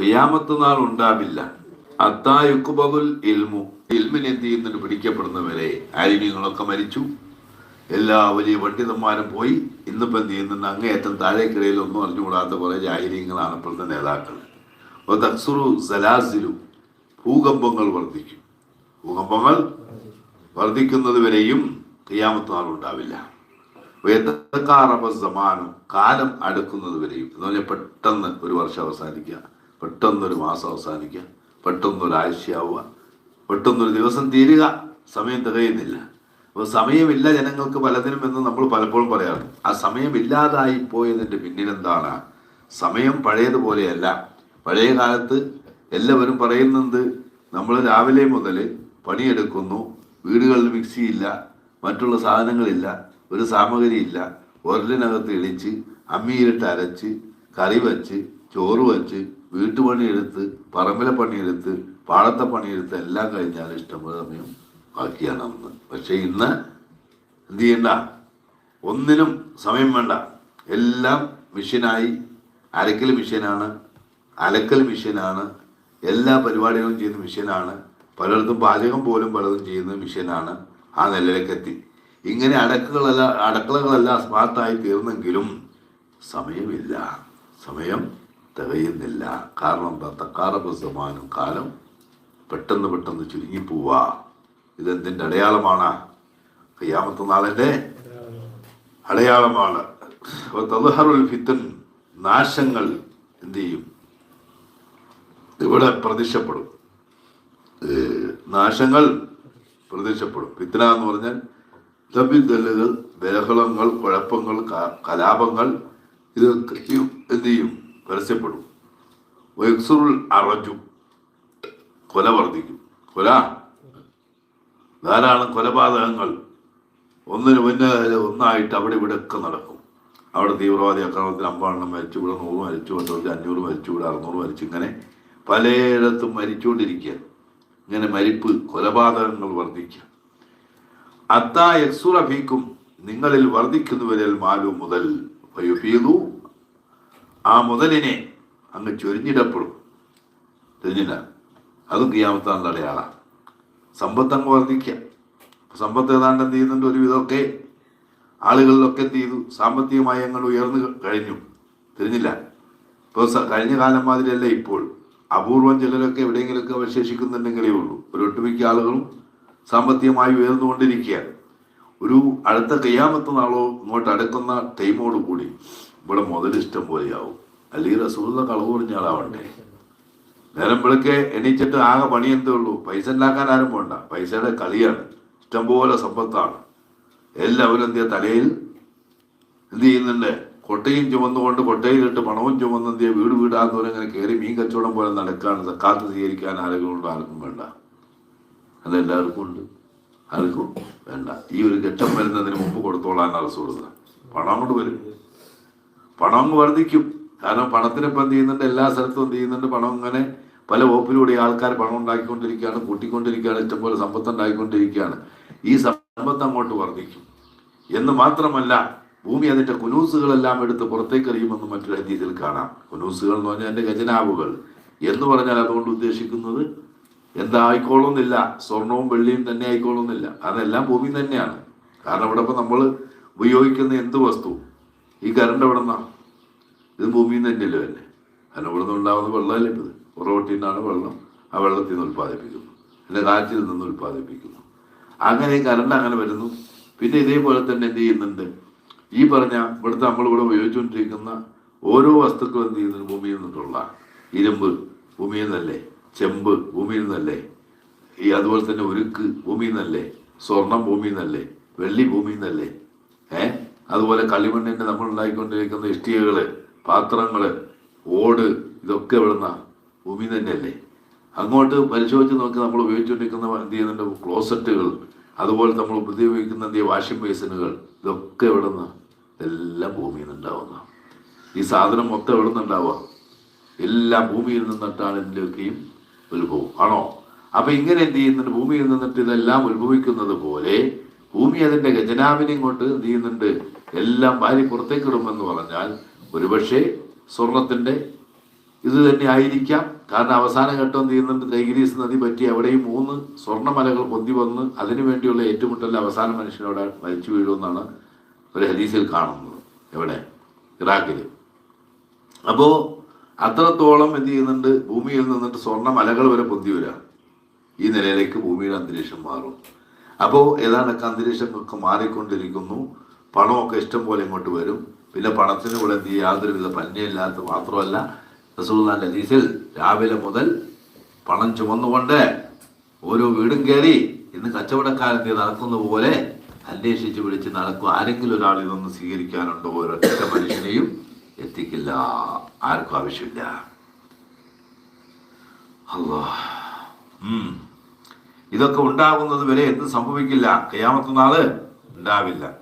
ഖിയാമത്ത് നാൾ ഉണ്ടാവില്ല. അത്തായുക്കുബുൽ ഇൽമു ഇൽമിന് എന്ത് പിടിക്കപ്പെടുന്നവരെ ആലിമ്യങ്ങളൊക്കെ മരിച്ചു. എല്ലാ വലിയ പണ്ഡിതന്മാരും പോയി. ഇന്നിപ്പോൾ എന്ത് ചെയ്യുന്നുണ്ട് അങ്ങേയറ്റം താഴേക്കിടയിൽ ഒന്നും അറിഞ്ഞുകൂടാത്ത കുറേ ജാഹിര്യങ്ങളാണ് ഇപ്പോഴത്തെ നേതാക്കൾ. തക്സുറു സലാസിലു ഭൂകമ്പങ്ങൾ വർദ്ധിക്കും. ഭൂകമ്പങ്ങൾ വർദ്ധിക്കുന്നത് വരെയും ഖിയാമത്ത് നാൾ ഉണ്ടാവില്ല സമാനം കാലം അടുക്കുന്നത് വരെയും എന്ന് പറഞ്ഞാൽ പെട്ടെന്ന് ഒരു വർഷം അവസാനിക്കുക. പെട്ടെന്ന് ഒരു മാസം അവസാനിക്കുക പെട്ടെന്നൊരു ആഴ്ചയാവുക പെട്ടെന്നൊരു ദിവസം തീരുക. സമയം തികയുന്നില്ല. അപ്പോൾ സമയമില്ല ജനങ്ങൾക്ക് പലതിനും എന്ന് നമ്മൾ പലപ്പോഴും പറയാറുണ്ട്. ആ സമയമില്ലാതായി പോയതിന്റെ പിന്നിലെന്താണ്? സമയം പഴയതുപോലെയല്ല. പഴയ കാലത്ത് എല്ലാവരും പറയുന്നത് നമ്മൾ രാവിലെ മുതൽ പണിയെടുക്കുന്നു വീടുകളിൽ മിക്സിയില്ല മറ്റുള്ള സാധനങ്ങളില്ല ഒരു സാമഗ്രിയില്ല ഉരലിനകത്ത് ഇടിച്ച് അമ്മിയിലിട്ട് അരച്ച് കറി വച്ച് ചോറ് വെച്ച് വീട്ടുപണിയെടുത്ത് പറമ്പിലെ പണിയെടുത്ത് പാടത്തെ പണിയെടുത്ത് എല്ലാം കഴിഞ്ഞാൽ ഇഷ്ടംപോലെ സമയം ബാക്കിയാണ് അന്ന്. പക്ഷെ ഇന്ന് എന്ത് ചെയ്യണ്ട? ഒന്നിനും സമയം വേണ്ട. എല്ലാം മെഷീനായി. അരക്കൽ മെഷീനാണ്. അലക്കൽ മെഷീനാണ്. എല്ലാ പരിപാടികളും ചെയ്യുന്ന മെഷീനാണ്. പലയിടത്തും പാചകം പോലും പലതും ചെയ്യുന്ന മെഷീനാണ് ആ നിലയിലേക്ക് എത്തി. ഇങ്ങനെ അടക്കുകളെല്ലാം അടക്കളകളെല്ലാം സ്മാർട്ടായി തീർന്നെങ്കിലും സമയമില്ല. സമയം തികയുന്നില്ല. കാരണം എന്താ? തക്കാറപ്പ് സമാനം കാലം പെട്ടെന്ന് പെട്ടെന്ന് ചുരുങ്ങിപ്പോവാ. ഇതെന്തിന്റെ അടയാളമാണ്? കയ്യാമത്തെ നാളിന്റെ അടയാളമാണ്. അപ്പോൾ തലഹറുൽ ഫിത്തൻ നാശങ്ങൾ എന്ത് ചെയ്യും? ഇവിടെ പ്രത്യക്ഷപ്പെടും. നാശങ്ങൾ പ്രത്യക്ഷപ്പെടും. ഫിത്തന എന്ന് പറഞ്ഞാൽ ബഹളങ്ങൾ കുഴപ്പങ്ങൾ കലാപങ്ങൾ കലാപങ്ങൾ ഇതൊക്കെയും എന്ത് ചെയ്യും? പരസ്യപ്പെടും. വൈക്സുറുൽ അറജു കൊല വർദ്ധിക്കും. കൊല? ധാരാളം കൊലപാതകങ്ങൾ. ഒന്നിന് മുന്നേ ഒന്നായിട്ട് അവിടെ ഇവിടെ ഒക്കെ നടക്കും. അവിടെ തീവ്രവാദി ആക്രമണത്തിൽ അമ്പാണെണ്ണം മരിച്ചു ഇവിടെ നൂറ് മരിച്ചു കൊണ്ടുവരും അഞ്ഞൂറ് മരിച്ചു ഇവിടെ അറുന്നൂറ് മരിച്ചു. ഇങ്ങനെ പലയിടത്തും മരിച്ചുകൊണ്ടിരിക്കുക ഇങ്ങനെ മരിപ്പ് കൊലപാതകങ്ങൾ വർദ്ധിക്കുക. അത്താ യക്സുറഫീക്കും നിങ്ങളിൽ വർദ്ധിക്കുന്നുവരിൽ മാലു മുതൽ ഫയുഫീദു ആ മുതലിനെ അങ്ങ് ചൊരിഞ്ഞിടപ്പെടും. ചൊരിഞ്ഞില്ല അതും കിയാമത്താനുള്ള അടയാളാണ് സമ്പത്ത് അങ്ങ് വർദ്ധിക്കുക സമ്പത്ത് ഏതാണ്ട് എന്ത് ചെയ്യുന്നുണ്ട്? ഒരുവിധമൊക്കെ ആളുകളിലൊക്കെ എന്ത് ചെയ്തു? സാമ്പത്തികമായി അങ്ങ് ഉയർന്നു കഴിഞ്ഞു. തിരിഞ്ഞില്ല ഇപ്പോൾ കഴിഞ്ഞ കാലം മാതിരിയല്ല ഇപ്പോൾ. അപൂർവം ചിലരൊക്കെ എവിടെയെങ്കിലുമൊക്കെ അവശേഷിക്കുന്നുണ്ടെങ്കിലേ ഉള്ളൂ. ഒരു ഒട്ടുമിക്ക ആളുകളും സാമ്പത്തികമായി ഉയർന്നുകൊണ്ടിരിക്കുകയാണ്. ഒരു അടുത്ത കയ്യാമത്ത നാളോ ഇങ്ങോട്ട് അടുക്കുന്ന ടൈമോട് കൂടി ഇവിടെ മുതൽ ഇഷ്ടം പോലെയാവും. അല്ലെങ്കിൽ റസൂലുള്ള കളവ് പറഞ്ഞ ആളാവണ്ടേ? നേരം വിളിക്കെ എണീച്ചിട്ട് ആകെ പണി എന്തേ ഉള്ളൂ? പൈസ ഉണ്ടാക്കാൻ ആരും വേണ്ട പൈസയുടെ കളിയാണ്. ഇഷ്ടംപോലെ സമ്പത്താണ്. എല്ലാവരും എന്ത് തലയിൽ എന്ത് ചെയ്യുന്നുണ്ട്? കൊട്ടയും ചുമന്നുകൊണ്ട് കൊട്ടയിലിട്ട് പണവും ചുമന്ന് എന്ത് വീട് വീടാകുന്നവരെ ഇങ്ങനെ കയറി മീൻ കച്ചവടം പോലെ നടക്കാണ്. സക്കാത്ത് സ്വീകരിക്കാൻ ആരെങ്കിലും ഉണ്ടോ ആർക്കും വേണ്ട. അതെല്ലാവർക്കും ഉണ്ട്. ആർക്കും വേണ്ട. ഈ ഒരു ഘട്ടം വരുന്നതിന് മുമ്പ് കൊടുത്തോളാൻ റസൂളുക പണം കൊണ്ട് വരും. പണം അങ്ങ് വർദ്ധിക്കും. കാരണം പണത്തിന് ഇപ്പം എന്ത് ചെയ്യുന്നുണ്ട്? എല്ലാ സ്ഥലത്തും എന്ത് ചെയ്യുന്നുണ്ട്? പണം അങ്ങനെ പല വകുപ്പിലൂടെ ആൾക്കാർ പണം ഉണ്ടാക്കിക്കൊണ്ടിരിക്കുകയാണ് കൂട്ടിക്കൊണ്ടിരിക്കുകയാണ് ഇഷ്ടംപോലെ സമ്പത്ത് ഉണ്ടാക്കിക്കൊണ്ടിരിക്കുകയാണ്. ഈ സമ്പത്ത് അങ്ങോട്ട് വർദ്ധിക്കും. എന്ന് മാത്രമല്ല ഭൂമി അതിന്റെ കുനൂസുകളെല്ലാം എടുത്ത് പുറത്തേക്ക് എറിയുമെന്ന് മറ്റൊരു ഹദീസിൽ കാണാം. കുനൂസുകൾ എന്ന് പറഞ്ഞാൽ എന്റെ ഖജനാവുകൾ. എന്ന് പറഞ്ഞാൽ അതുകൊണ്ട് ഉദ്ദേശിക്കുന്നത് എന്താ? ആയിക്കോളുന്നില്ല. സ്വർണവും വെള്ളിയും തന്നെ ആയിക്കോളുന്നില്ല. അതെല്ലാം ഭൂമി തന്നെയാണ്. കാരണം ഇവിടെ ഇപ്പം നമ്മൾ ഉപയോഗിക്കുന്ന എന്ത് വസ്തു? ഈ കറണ്ട് എവിടെ നിന്നാ ഇത് ഭൂമിയിൽ നിന്ന് തന്നെയല്ലോ തന്നെ കാരണം ഇവിടെ നിന്ന് ഉണ്ടാകുന്ന വെള്ളമല്ലേ ഇത്? ഉറവട്ടിൽ നിന്നാണ് വെള്ളം ആ വെള്ളത്തിൽ നിന്ന് ഉൽപ്പാദിപ്പിക്കുന്നു പിന്നെ കാറ്റിൽ നിന്ന് ഉൽപ്പാദിപ്പിക്കുന്നു. അങ്ങനെ കറണ്ട് അങ്ങനെ വരുന്നു. പിന്നെ ഇതേപോലെ തന്നെ എന്ത് ചെയ്യുന്നുണ്ട്? ഈ പറഞ്ഞ ഇവിടുത്തെ നമ്മളിവിടെ ഉപയോഗിച്ചുകൊണ്ടിരിക്കുന്ന ഓരോ വസ്തുക്കളും എന്ത് ചെയ്യുന്നുണ്ട് ഭൂമിയിൽ നിന്നുള്ള ഇരുമ്പ് ഭൂമിയിൽ നിന്നല്ലേ? ചെമ്പ് ഭൂമിയിൽ നിന്നല്ലേ? ഈ അതുപോലെ തന്നെ ഉരുക്ക് ഭൂമിയിൽ നിന്നല്ലേ? സ്വർണം ഭൂമിയിൽ നിന്നല്ലേ? വെള്ളി ഭൂമിയിൽ നിന്നല്ലേ? ഏ? അതുപോലെ കളിമണ്ണിന്റെ നമ്മൾ ഉണ്ടാക്കിക്കൊണ്ടിരിക്കുന്ന ഇഷ്ടികകൾ പാത്രങ്ങൾ ഓട് ഇതൊക്കെ വിടുന്ന ഭൂമി തന്നെയല്ലേ? അങ്ങോട്ട് പരിശോധിച്ച് നോക്കി നമ്മൾ ഉപയോഗിച്ചുകൊണ്ടിരിക്കുന്ന എന്ത് ചെയ്യുന്നുണ്ട്? ക്ലോസറ്റുകൾ അതുപോലെ നമ്മൾ ഉപയോഗിക്കുന്ന എന്ത് വാഷിംഗ് ബേസിനുകൾ ഇതൊക്കെ വിടുന്ന എല്ലാം ഭൂമിയിൽ നിന്നുണ്ടാവുന്ന ഈ സാധനം മൊത്തം എവിടെ നിന്നുണ്ടാവുക എല്ലാം ഭൂമിയിൽ നിന്നിട്ടാണ് ഇതിന്റെയൊക്കെയും ഉത്ഭവം. ആണോ? അപ്പൊ ഇങ്ങനെ എന്ത് ചെയ്യുന്നുണ്ട്? ഭൂമിയിൽ നിന്നിട്ട് ഇതെല്ലാം ഉത്ഭവിക്കുന്നത് പോലെ ഭൂമി അതിന്റെ ഗജനാവിനെയും കൊണ്ട് എന്ത് ചെയ്യുന്നുണ്ട്? എല്ലാം വാരി പുറത്തേക്ക് ഇടുമെന്ന് പറഞ്ഞാൽ ഒരുപക്ഷെ സ്വർണത്തിന്റെ ഇത് തന്നെ ആയിരിക്കാം. കാരണം അവസാന ഘട്ടം തീർന്നിട്ട് ടൈഗ്രീസ് നദി പറ്റി അവിടെയും മൂന്ന് സ്വർണമലകൾ പൊന്തി വന്ന് അതിനു വേണ്ടിയുള്ള ഏറ്റുമുട്ടൽ അവസാന മനുഷ്യനോട് മരിച്ചു വീഴുമെന്നാണ് ഒരു ഹദീസിൽ കാണുന്നത്. എവിടെ? ഇറാഖിൽ അപ്പോൾ അത്രത്തോളം എന്ത് ചെയ്യുന്നുണ്ട്? ഭൂമിയിൽ നിന്നിട്ട് സ്വർണ മലകൾ വരെ പൊന്തി വരാം. ഈ നിലയിലേക്ക് ഭൂമിയുടെ അന്തരീക്ഷം മാറും. അപ്പോൾ ഏതാണ്ടൊക്കെ അന്തരീക്ഷമൊക്കെ മാറിക്കൊണ്ടിരിക്കുന്നു. പണമൊക്കെ ഇഷ്ടം പോലെ ഇങ്ങോട്ട് വരും. പിന്നെ പണത്തിന് ഇവിടെ എന്ത് യാതൊരുവിധ പഞ്ഞയില്ലാത്ത മാത്രമല്ല. റസൂദാന്റെ ഹദീസിൽ രാവിലെ മുതൽ പണം ചുമന്നുകൊണ്ട് ഓരോ വീടും കയറി ഇന്ന് കച്ചവടക്കാരൻ നടക്കുന്ന പോലെ അന്വേഷിച്ച് വിളിച്ച് നടക്കും. ആരെങ്കിലും ഒരാൾ ഇതൊന്ന് സ്വീകരിക്കാനുണ്ടോ? ഒരൊറ്റ മനുഷ്യനെയും എത്തിക്കില്ല. ആർക്കും ആവശ്യമില്ല. അല്ലാ. ഇതൊക്കെ ഉണ്ടാകുന്നത് വരെ എന്ത് സംഭവിക്കില്ല. കയ്യാമത്ത നാൾ ഉണ്ടാവില്ല.